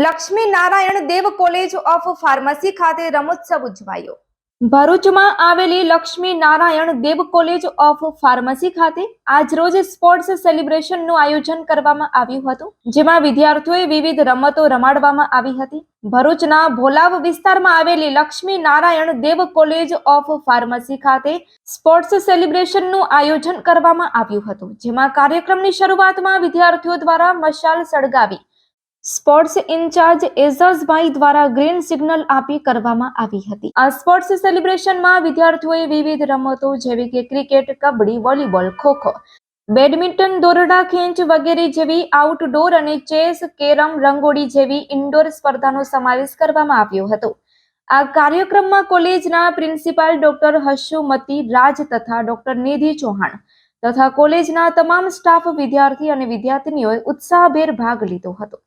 Lakshmi Narayan Dev college of pharmacy ખાતે રમોત્સવ ઉજવાયો. ભરૂચમાં આવેલી Lakshmi Narayan Dev college of pharmacy ખાતે આજરોજ સ્પોર્ટ્સ સેલિબ્રેશનનું આયોજન કરવામાં આવ્યું હતું, જેમાં વિદ્યાર્થીઓએ વિવિધ રમતો રમાડવામાં આવી હતી. ભરૂચના ભોલાવ વિસ્તારમાં આવેલી Lakshmi Narayan Dev college of pharmacy ખાતે સ્પોર્ટ્સ સેલિબ્રેશનનું આયોજન કરવામાં આવ્યું હતું, જેમાં કાર્યક્રમની શરૂઆતમાં વિદ્યાર્થીઓ દ્વારા મશાલ સળગાવી સ્પોર્ટ્સ ઇન્ચાર્જ એઝાઝભાઈ દ્વારા ગ્રીન સિગ્નલ આપી કરવામાં આવી હતી. આ સ્પોર્ટ્સ સેલિબ્રેશનમાં વિદ્યાર્થીઓએ વિવિધ રમતો જેવી કે cricket, kabaddi, volleyball, khokho, badminton, દોરડા, ખેંચ વગેરે જેવી આઉટડોર અને ચેસ, કેરમ, રંગોળી જેવી ઇન્ડોર સ્પર્ધાનો સમાવેશ કરવામાં આવ્યો હતો. આ કાર્યક્રમમાં કોલેજના પ્રિન્સિપાલ ડોક્ટર હશુમતી રાજ તથા ડોક્ટર નિધિ ચૌહાણ તથા કોલેજના તમામ સ્ટાફ વિદ્યાર્થી અને વિદ્યાર્થીનીઓએ ઉત્સાહભેર ભાગ લીધો હતો.